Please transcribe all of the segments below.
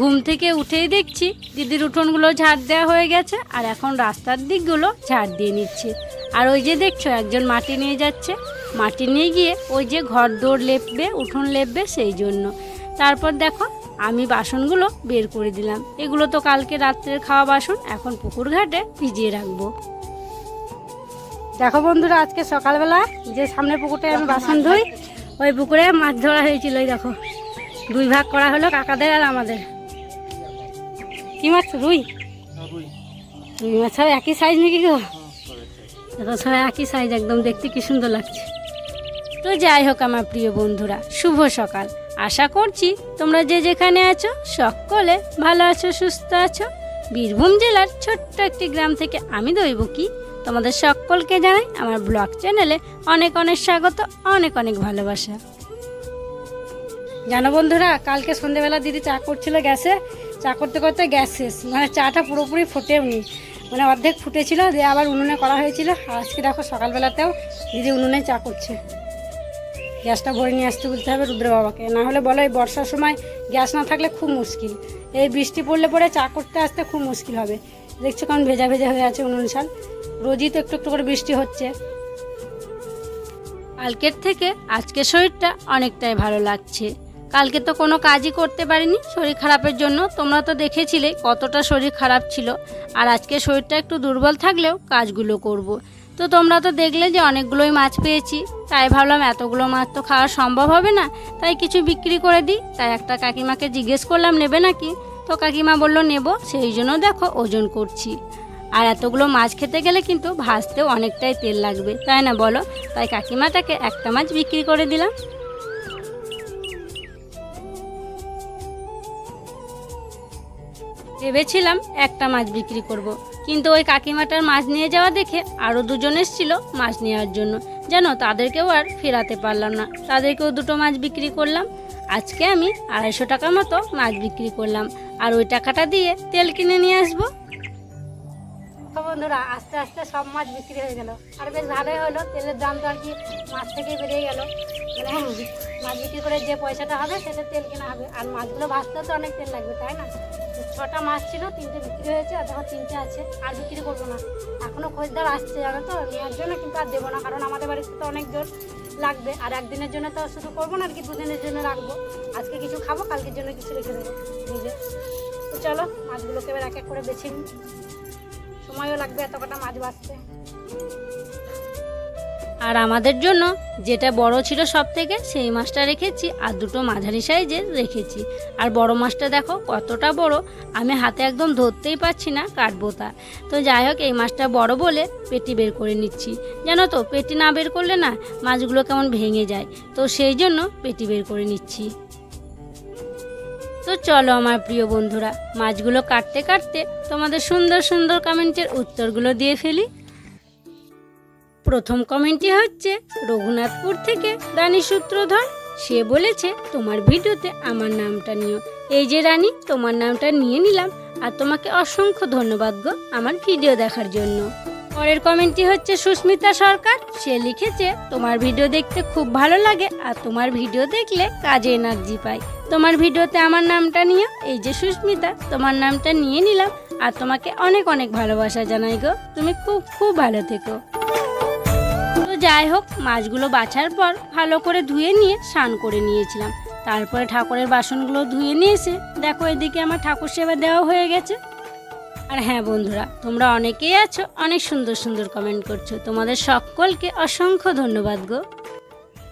ঘুম থেকে উঠেই দেখছি দিদির উঠোনগুলো ঝাড় দেওয়া হয়ে গেছে আর এখন রাস্তার দিকগুলো ঝাড় দিয়ে নিচ্ছে। আর ওই যে দেখছ, একজন মাটি নিয়ে যাচ্ছে। মাটি নিয়ে গিয়ে ওই যে ঘর দৌড় লেপবে, উঠোন লেপবে সেই জন্য। তারপর দেখো, আমি বাসনগুলো বের করে দিলাম। এগুলো তো কালকে রাত্রের খাওয়া বাসন, এখন পুকুর ঘাটে ভিজিয়ে রাখব। দেখো বন্ধুরা, আজকে সকালবেলা যে সামনে পুকুরে আমি বাসন ধুই, ওই পুকুরে মাছ ধরা হয়েছিল দেখো। দুই ভাগ করা হলো কাকাদের আর আমাদের। কি মাছ রুই? রুই। মাছ সব একই সাইজ নাকি গো? দেখো সব একই সাইজ একদম দেখতে কি সুন্দর লাগছে। তো যাই হোক আমার প্রিয় বন্ধুরা শুভ সকাল। আশা করছি তোমরা যে যেখানে আছো সকলে ভালো আছো সুস্থ আছো। বীরভূম জেলার ছোট্ট একটি গ্রাম থেকে আমি দৈব কি তোমাদের সকলকে জানাই আমার ব্লগ চ্যানেলে অনেক অনেক স্বাগত অনেক অনেক ভালোবাসা। জানো বন্ধুরা কালকে সন্ধেবেলা দিদি চা করছিল গ্যাসে চা করতে করতে গ্যাস শেষ। মানে চাটা পুরোপুরি ফুটেওনি মানে অর্ধেক ফুটেছিল, দিয়ে আবার উনুনে করা হয়েছিল। আজকে দেখো সকালবেলাতেও দিদি উনুনে চা করছে। গ্যাসটা ভরে নিয়ে আসতে বলতে হবে রুদ্র বাবাকে না হলে বলো এই বর্ষার সময় গ্যাস না থাকলে খুব মুশকিল। এই বৃষ্টি পড়লে পরে চা করতে আসতে খুব মুশকিল হবে। দেখছ কারণ ভেজা ভেজা হয়ে আছে উনুন শাল রোজই তো একটু একটু করে বৃষ্টি হচ্ছে। কালকের থেকে আজকে শরীরটা অনেকটাই ভালো লাগছে। কালকে তো কোনো কাজই করতে পারিনি, শরীর খারাপের জন্য। তোমরা তো দেখেছিলে কতটা শরীর খারাপ ছিল। আর আজকে শরীরটা একটু দুর্বল থাকলেও কাজগুলো করব। তো তোমরা তো দেখলে যে অনেকগুলোই মাছ পেয়েছি। তাই ভাবলাম এতগুলো মাছ তো খাওয়া সম্ভব হবে না। তাই কিছু বিক্রি করে দিই। তাই একটা কাকিমাকে জিজ্ঞেস করলাম, নেবে নাকি? তো কাকিমা বলল, নেব, সেই জন্য দেখো ওজন করছি। আর এতগুলো মাছ খেতে গেলে কিন্তু ভাজতেও অনেকটাই তেল লাগবে, তাই না বলো? তাই কাকিমাটাকে একটা মাছ বিক্রি করে দিলাম। ভেবেছিলাম একটা মাছ বিক্রি করব। কিন্তু ওই কাকিমাটার মাছ নিয়ে যাওয়া দেখে আরও দুজন এসেছিল মাছ নেওয়ার জন্য। যেন তাদেরকেও আর ফেরাতে পারলাম না। তাদেরকেও দুটো মাছ বিক্রি করলাম। আজকে আমি আড়াইশো টাকা মতো মাছ বিক্রি করলাম। আর ওই টাকাটা দিয়ে তেল কিনে নিয়ে আসব। বন্ধুরা, আস্তে আস্তে সব মাছ বিক্রি হয়ে গেল। আর বেশ ভালোই হলো। তেলের দাম তো আর কি মাছ থেকেই বেড়ে গেল। মানে মাছ বিক্রি করে যে পয়সাটা হবে, সেটা তেল কেনা হবে। আর মাছগুলো ভাজতেও তো অনেক তেল লাগবে, তাই না? ছটা মাছ ছিল, তিনটে বিক্রি হয়েছে, আর দেখো তিনটে আছে, আর বিক্রি করব না। এখনও খোঁজদার আসছে, জানো তো, নেওয়ার জন্য কিন্তু আর দেবো না, কারণ আমাদের বাড়িতে তো অনেক জোর লাগবে, আর একদিনের জন্য তো শুধু করব না আর কি দুদিনের জন্য রাখব? আজকে কিছু খাব, কালকের জন্য কিছু রেখে দেবো, নিজে। তো চলো, মাছগুলোকে এবার এক এক করে বেছে নিই। সময়ও লাগবে এত কটা মাছ বাঁচতে। আর আমাদের জন্য যেটা বড় ছিল সব থেকে সেই মাছটা রেখেছি আর দুটো মাঝারি সাইজের রেখেছি। আর বড় মাছটা দেখো কতটা বড়, আমি হাতে একদম ধরতেই পারছি না কাটবো তা। তো যাই হোক, এই মাছটা বড় বলে পেটি বের করে নিচ্ছি। জানো তো, পেটি না বের করলে না মাছগুলো কেমন ভেঙে যায়। তো সেই জন্য পেটি বের করে নিচ্ছি। তো চলো আমার প্রিয় বন্ধুরা, মাছগুলো কাটতে কাটতে তোমাদের সুন্দর সুন্দর কমেন্টের উত্তরগুলো দিয়ে ফেলি। প্রথম কমেন্টটি হচ্ছে, রঘুনাথপুর থেকে রানী সূত্রধর, সে বলেছে তোমার ভিডিওতে আমার নামটা নিও। এই যে রানী, তোমার নামটা নিয়ে নিলাম আর তোমাকে অসংখ্য ধন্যবাদ গো আমার ভিডিও দেখার জন্য। পরের কমেন্টটি হচ্ছে, সুস্মিতা সরকার, সে লিখেছে, তোমার ভিডিও দেখতে খুব ভালো লাগে আর তোমার ভিডিও দেখলে কাজে এনার্জি পাই। তোমার ভিডিওতে আমার নামটা নিও। এই যে সুস্মিতা, তোমার নামটা নিয়ে নিলাম আর তোমাকে অনেক অনেক ভালোবাসা জানাই গো। তুমি খুব খুব ভালো থেকো। যাই হোক, মাছগুলো বাছার পর ভালো করে ধুয়ে নিয়ে স্নান করে নিয়েছিলাম। তারপরে ঠাকুরের বাসনগুলো ধুয়ে নিয়ে এসে দেখো এদিকে আমার ঠাকুর সেবা দেওয়া হয়ে গেছে। আর হ্যাঁ বন্ধুরা, তোমরা অনেকেই আছো, অনেক সুন্দর সুন্দর কমেন্ট করছ। তোমাদের সকলকে অসংখ্য ধন্যবাদ গো।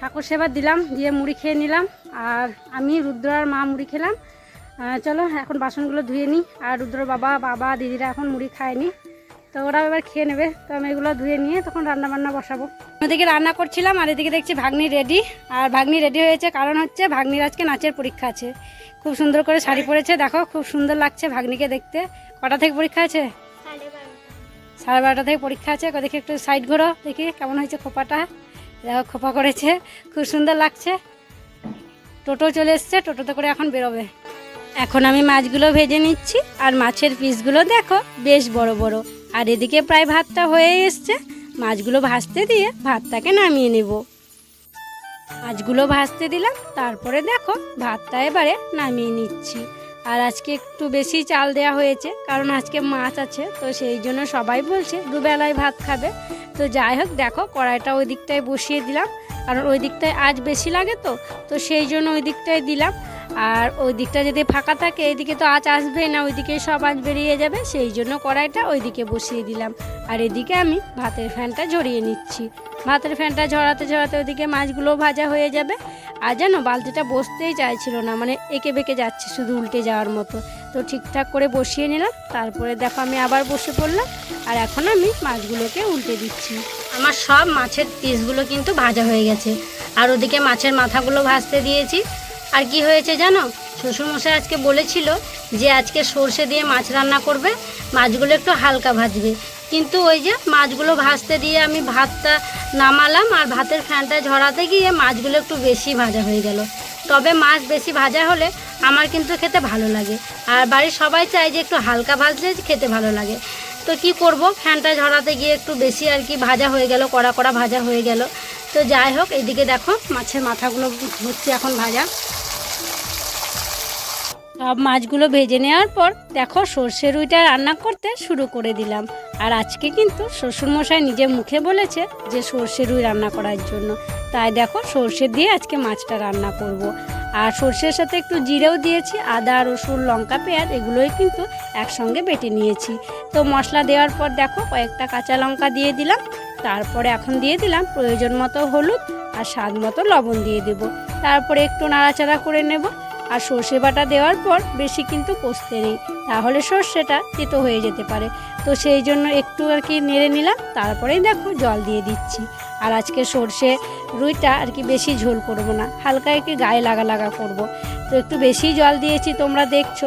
ঠাকুর সেবা দিলাম, দিয়ে মুড়ি খেয়ে নিলাম, আর আমি রুদ্র আর মা মুড়ি খেলাম। চলো এখন বাসনগুলো ধুয়ে নিই, আর রুদ্র বাবা বাবা, দিদিরা এখন মুড়ি খায়নি। তো ওরা এবার খেয়ে নেবে। তো আমি এগুলো ধুয়ে নিয়ে তখন রান্না বান্না বসাবো। ওদিকে রান্না করছিলাম আর এদিকে দেখছি ভাগ্নি রেডি আর ভাগ্নি রেডি হয়েছে কারণ হচ্ছে ভাগ্নির আজকে নাচের পরীক্ষা আছে। খুব সুন্দর করে শাড়ি পরেছে দেখো খুব সুন্দর লাগছে ভাগ্নিকে দেখতে। কটা থেকে পরীক্ষা আছে? সাড়ে বারোটা। থেকে পরীক্ষা আছে। দেখি একটু সাইড ঘোরো দেখি কেমন হয়েছে খোপাটা। দেখো খোপা করেছে খুব সুন্দর লাগছে। টোটো চলে এসছে টোটোতে করে এখন বেরোবে। এখন আমি মাছগুলো ভেজে নিচ্ছি আর মাছের পিসগুলো দেখো বেশ বড় বড়। আর এদিকে প্রায় ভাতটা হয়ে এসছে। মাছগুলো ভাজতে দিয়ে ভাতটাকে নামিয়ে নেব। মাছগুলো ভাজতে দিলাম, তারপরে দেখো ভাতটা এবারে নামিয়ে নিচ্ছি। আর আজকে একটু বেশি চাল দেওয়া হয়েছে, কারণ আজকে মাছ আছে, তো সেই জন্য সবাই বলছে দুবেলায় ভাত খাবে। তো যাই হোক, দেখো কড়াইটা ওই দিকটায় বসিয়ে দিলাম, কারণ ওই দিকটায় আজ বেশি লাগে তো তো সেই জন্য ওই দিকটায় দিলাম। আর ওই দিকটা যদি ফাঁকা থাকে এইদিকে তো আঁচ আসবেই না ওইদিকে সব আঁচ বেরিয়ে যাবে, সেই জন্য কড়াইটা ওইদিকে বসিয়ে দিলাম। আর এদিকে আমি ভাতের ফ্যানটা ঝরিয়ে নিচ্ছি। ভাতের ফ্যানটা ঝরাতে ঝরাতে ওইদিকে মাছগুলো ভাজা হয়ে যাবে। আর জানো বালতিটা বসতেই চাইছিল না মানে এঁকে বেঁকে যাচ্ছে শুধু উল্টে যাওয়ার মতো। তো ঠিকঠাক করে বসিয়ে নিলাম, তারপরে দেখো আমি আবার বসে পড়লাম। আর এখন আমি মাছগুলোকে উল্টে দিচ্ছি। আমার সব মাছের পিসগুলো কিন্তু ভাজা হয়ে গেছে। আর ওদিকে মাছের মাথাগুলো ভাজতে দিয়েছি। আর কি হয়েছে জানো? শ্বশুরমশাই আজকে বলেছিল যে আজকে সর্ষে দিয়ে মাছ রান্না করবে, মাছগুলো একটু হালকা ভাজবে। কিন্তু ওই যে মাছগুলো ভাজতে দিয়ে আমি ভাতটা নামালাম আর ভাতের ফ্যানটা ঝরাতে গিয়ে মাছগুলো একটু বেশি ভাজা হয়ে গেল। তবে মাছ বেশি ভাজা হলে আমার কিন্তু খেতে ভালো লাগে। আর বাড়ির সবাই চায় যে একটু হালকা ভাজলে খেতে ভালো লাগে। তো কি করব? ফ্যানটা ঝরাতে গিয়ে একটু বেশি আর কি ভাজা হয়ে গেল, কড়া কড়া ভাজা হয়ে গেল। তো যাই হোক এইদিকে দেখো মাছের মাথাগুলো হচ্ছে এখন ভাজা। সব মাছগুলো ভেজে নেওয়ার পর দেখো সর্ষে রুইটা রান্না করতে শুরু করে দিলাম। আর আজকে কিন্তু শ্বশুরমশাই নিজের মুখে বলেছে যে সর্ষে রুই রান্না করার জন্য। তাই দেখো সর্ষে দিয়ে আজকে মাছটা রান্না করব। আর সর্ষের সাথে একটু জিরেও দিয়েছি, আদা, রসুন, লঙ্কা, পেঁয়াজ, এগুলোই কিন্তু একসঙ্গে বেটে নিয়েছি। তো মশলা দেওয়ার পর দেখো কয়েকটা কাঁচা লঙ্কা দিয়ে দিলাম। তারপরে এখন দিয়ে দিলাম প্রয়োজন মতো হলুদ আর স্বাদ মতো লবণ দিয়ে দেব। তারপরে একটু নাড়াচাড়া করে নেব। আর সর্ষে বাটা দেওয়ার পর বেশি কিন্তু কষতে নেই। তাহলে সর্ষেটা তেতো হয়ে যেতে পারে। তো সেই জন্য একটু আর কি নেড়ে নিলাম, তারপরেই দেখো জল দিয়ে দিচ্ছি। আর আজকে সর্ষে রুইটা আর কি বেশি ঝোল করব না, হালকা একটু গায়ে লাগা লাগা করব। তো একটু বেশি জল দিয়েছি তোমরা দেখছ।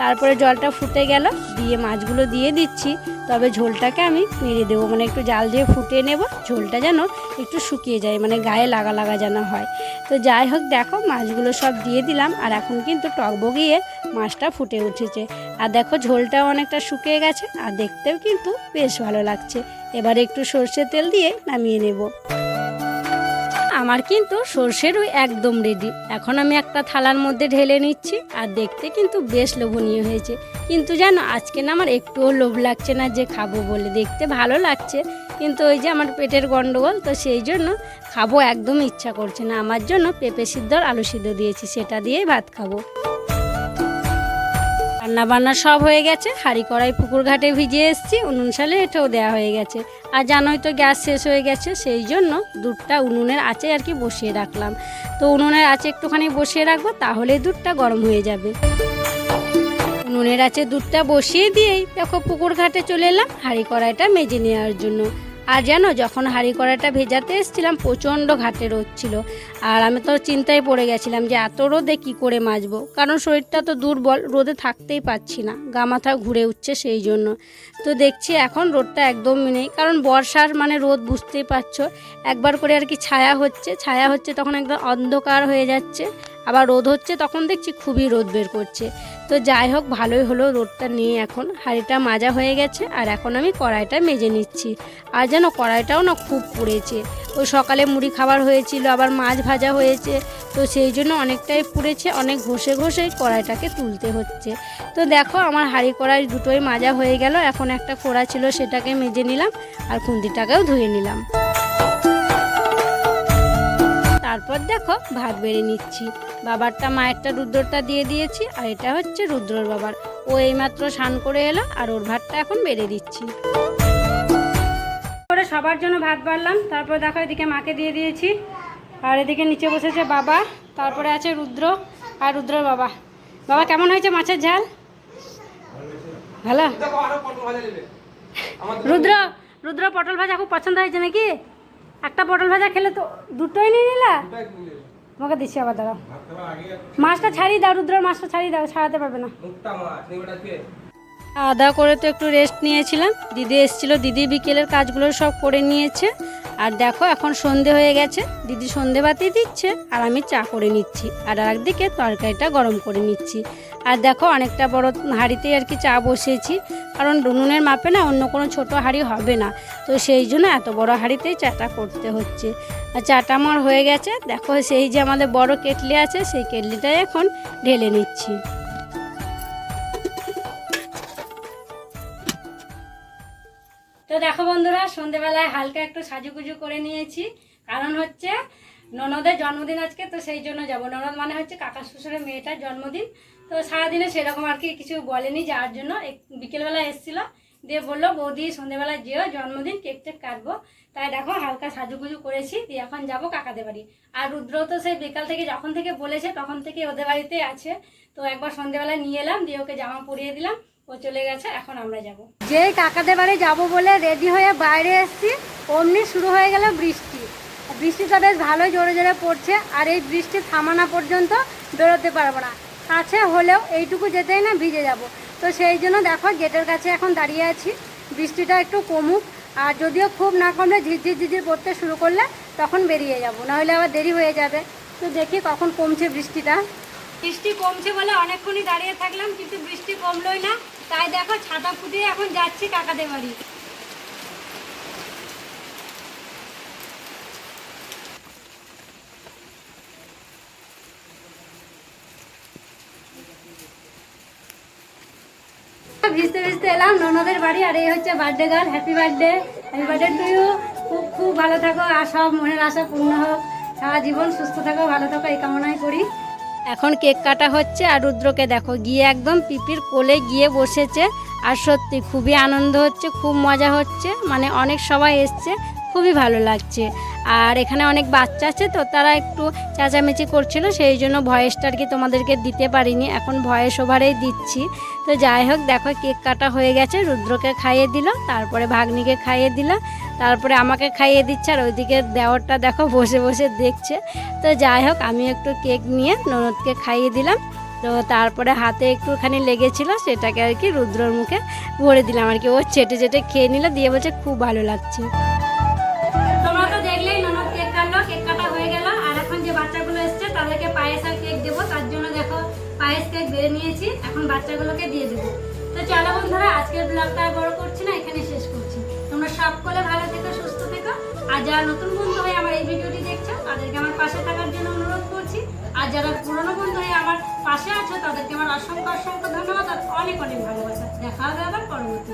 তারপরে জলটা ফুটে গেল, দিয়ে মাছগুলো দিয়ে দিচ্ছি। তবে ঝোলটাকে আমি মেরে দেবো। মানে একটু জাল দিয়ে ফুটিয়ে নেব। ঝোলটা যেন একটু শুকিয়ে যায় মানে গায়ে লাগা লাগা যেন হয়। তো যাই হোক, দেখো মাছগুলো সব দিয়ে দিলাম। আর এখন কিন্তু টক বগিয়ে মাছটা ফুটে উঠেছে। আর দেখো ঝোলটাও অনেকটা শুকিয়ে গেছে। আর দেখতেও কিন্তু বেশ ভালো লাগছে। এবার একটু সর্ষের তেল দিয়ে নামিয়ে নেব। আমার কিন্তু সর্ষের ওই একদম রেডি এখন আমি একটা থালার মধ্যে ঢেলে নিচ্ছি, আর দেখতে কিন্তু বেশ লোভনীয় হয়েছে। কিন্তু জানো, আজকে না আমার একটুও লোভ লাগছে না যে খাব বলে। দেখতে ভালো লাগছে, কিন্তু ওই যে আমার পেটের গণ্ডগোল তো সেই জন্য খাব একদম ইচ্ছা করছে না। আমার জন্য পেঁপে সিদ্ধ আর আলু সিদ্ধ দিয়েছি, সেটা দিয়েই ভাত খাব। রান্না বান্না সব হয়ে গেছে। হাঁড়ি কড়াই পুকুর ঘাটে ভিজিয়ে এসেছি। উনুন সালে এটাও দেওয়া হয়ে গেছে। আর জানোই তো গ্যাস শেষ হয়ে গেছে, সেই জন্য দুধটা উনুনের আঁচে আর কি বসিয়ে রাখলাম। তো উনুনের আঁচে একটুখানি বসিয়ে রাখব, তাহলে দুধটা গরম হয়ে যাবে। উনুনের আঁচে দুধটা বসিয়ে দিয়েই দেখো পুকুর ঘাটে চলে এলাম, হাঁড়ি কড়াইটা মেজে নেওয়ার জন্য। আর জানো, যখন হাঁড়ি কড়াইটা ভেজাতে এসেছিলাম, প্রচণ্ড ঘাটে রোদ ছিল। আর আমি তো চিন্তায় পড়ে গেছিলাম যে, এত রোদে কী করে মাজবো? কারণ শরীরটা তো দুর্বল, রোদে থাকতেই পাচ্ছি না। গা মাথা ঘুরে উঠছে সেই জন্য। তো দেখছি এখন রোদটা একদম নেই। কারণ বর্ষার মানে রোদ বুঝতেই পারছ, একবার করে আর কি ছায়া হচ্ছে। ছায়া হচ্ছে তখন একদম অন্ধকার হয়ে যাচ্ছে। আবার রোদ হচ্ছে, তখন দেখছি খুবই রোদ বের করছে। তো যাই হোক, ভালোই হলো রোদটা নিয়ে এখন। হাঁড়িটা মাজা হয়ে গেছে আর এখন আমি কড়াইটা মেজে নিচ্ছি। আর যেন কড়াইটাও না খুব পুড়েছে। ওই সকালে মুড়ি খাবার হয়েছিল, আবার মাছ ভাজা হয়েছে। তো সেই জন্য অনেকটাই পুড়েছে, অনেক ঘষে ঘষে কড়াইটাকে তুলতে হচ্ছে। তো দেখো, আমার হাঁড়ি কড়াই দুটোই মাজা হয়ে গেল। এখন একটা কোড়া ছিল, সেটাকে মেজে নিলাম আর খুন্তিটাকেও ধুয়ে নিলাম। তারপর দেখো ভাত বেড়ে নিচ্ছি। বাবারটা মায়েরটা রুদ্রটা দিয়ে দিয়েছি আর এটা হচ্ছে রুদ্রর বাবার। ও এইমাত্র স্নান করে এলো আর ওর ভাতটা এখন বেড়ে দিচ্ছি। করে সবার জন্য ভাত বাড়লাম। তারপর দেখো এদিকে মাকে দিয়ে দিয়েছি। আর এদিকে নিচে বসেছে বাবা তারপরে আছে রুদ্র আর রুদ্রর বাবা। বাবা কেমন হয়েছে মাছের ঝাল? ভালো? রুদ্র রুদ্র পটল ভাজা খুব পছন্দ হয়েছে নাকি? একটা পটল ভাজা খেলে তো দুটোই নিয়ে নিলা? তোমাকে দিচ্ছি আবার, দাঁড়াও। মাছটা ছাড়িয়ে দাও, রুদ্র, মাছটা ছাড়িয়ে দাও, ছাড়াতে পারবে না। আদা করে তো একটু রেস্ট নিয়েছিলাম। দিদি এসেছিল, দিদি বিকেলের কাজগুলো সব করে নিয়েছে। আর দেখো, এখন সন্ধে হয়ে গেছে। দিদি সন্ধে বাতি দিচ্ছে, আর আমি চা করে নিচ্ছি। আর একদিকে তরকারিটা গরম করে নিচ্ছি। আর দেখো অনেকটা বড় হাঁড়িতেই আর কি চা বসিয়েছি। কারণ নুনের মাপে না অন্য কোনো ছোট হাঁড়ি হবে না। তো সেই জন্য এত বড় হাঁড়িতেই চাটা করতে হচ্ছে। আর চাটা আমার হয়ে গেছে। দেখো সেই যে আমাদের বড় কেটলি আছে, সেই কেটলিটাই এখন ঢেলে নিচ্ছি। তো দেখো বন্ধুরা, সন্ধেবেলায় হালকা একটু সাজুগুজু করে নিয়েছি। কারণ হচ্ছে ননদের জন্মদিন আজকে, তো সেই জন্য যাব। ননদ মানে হচ্ছে কাকা শ্বশুরের মেয়েটার জন্মদিন। তো সারাদিনে সেরকম আর কি কিছু বলেনি যাওয়ার জন্য বিকেলবেলা এসেছিল। দিয়ে বলল, বৌদি, সন্ধেবেলা যেও, জন্মদিন কেক টেক কাটবো। তাই দেখো, হালকা সাজুগুজু করেছি, দিয়ে এখন যাব কাকাদের বাড়ি। আর রুদ্র তো সেই বিকাল থেকে যখন থেকে বলেছে, তখন থেকে ওদের বাড়িতে আছে। তো একবার সন্ধেবেলা নিয়ে এলাম, দিয়ে ওকে জামা পরিয়ে দিলাম, ও চলে গেছে, এখন আমরা যাব। যেই কাকাদের বাড়ি যাব বলে রেডি হয়ে বাইরে এসেছি, অমনি শুরু হয়ে গেল বৃষ্টি। বৃষ্টিটা বেশ ভালোই জোরে জোরে পড়ছে আর এই বৃষ্টি থামানা পর্যন্ত বেরোতে পারব না। কাছে হলেও এইটুকু যেতেই না, ভিজে যাব। তো সেই জন্য দেখো গেটের কাছে এখন দাঁড়িয়ে আছি। বৃষ্টিটা একটু কমুক, আর যদিও খুব না কমলে ঝিরঝির ঝিরঝির পড়তে শুরু করলে তখন বেরিয়ে যাব, নাহলে আবার দেরি হয়ে যাবে। তো দেখি কখন কমছে বৃষ্টিটা। বৃষ্টি কমছে বলে অনেকক্ষণই দাঁড়িয়ে থাকলাম, কিন্তু বৃষ্টি কমলোই না। তাই দেখো ছাতা ফুটিয়ে এখন যাচ্ছি কাকাদের বাড়ি ভিজতে ভিজতে এলাম, ননদের বাড়ি, আর এই হচ্ছে birthday girl happy birthday happy birthday to you খুব খুব ভালো থাকো, আর সব মনের আশা পূর্ণ হোক। সারা জীবন সুস্থ থাকো, ভালো থাকো, এই কামনাই করি। এখন কেক কাটা হচ্ছে, আর রুদ্রকে দেখো, গিয়ে একদম পিপির কোলে গিয়ে বসেছে। আর সত্যি খুবই আনন্দ হচ্ছে, খুব মজা হচ্ছে। মানে অনেক সবাই এসছে খুবই ভালো লাগছে। আর এখানে অনেক বাচ্চা আছে তো, তারা একটু চেঁচামেচি করছিল, সেই জন্য ভয়েসটা আর কি তোমাদেরকে দিতে পারিনি। এখন ভয়েস ওভারেই দিচ্ছি। তো যাই হোক, দেখো কেক কাটা হয়ে গেছে, রুদ্রকে খাইয়ে দিল, তারপরে ভাগ্নিকে খাইয়ে দিল, তারপরে আমাকে খাইয়ে দিচ্ছে, আর ওইদিকে দেওয়ারটা দেখো বসে বসে দেখছে। তো যাই হোক, আমি একটু কেক নিয়ে ননদকে খাইয়ে দিলাম। তো তারপরে হাতে একটুখানি লেগেছিল, সেটাকে আর কি রুদ্রর মুখে ভরে দিলাম আর কি। ও চেটে চেটে খেয়ে নিল, দিয়ে বলছে, খুব ভালো লাগছে। পায়েস কেক দেবো, তার জন্য দেখো পায়েস কেক বেড়ে নিয়েছি, এখন বাচ্চাগুলোকে দিয়ে দেবো। তো চলো বন্ধুরা, আজকের ব্লগটা বড় করছি না, এখানে শেষ করছি। তোমরা সব সকলে ভালো থেকো, সুস্থ থেকো। আর যারা নতুন বন্ধু হয়ে আমার এই ভিডিওটি দেখছ, তাদেরকে আমার পাশে থাকার জন্য অনুরোধ করছি। আর যারা পুরনো বন্ধু হয়ে আমার পাশে আছো, তাদেরকে আমার অসংখ্য অসংখ্য ধন্যবাদ আর অনেক অনেক ভালোবাসা। দেখা হবে আবার পরবর্তী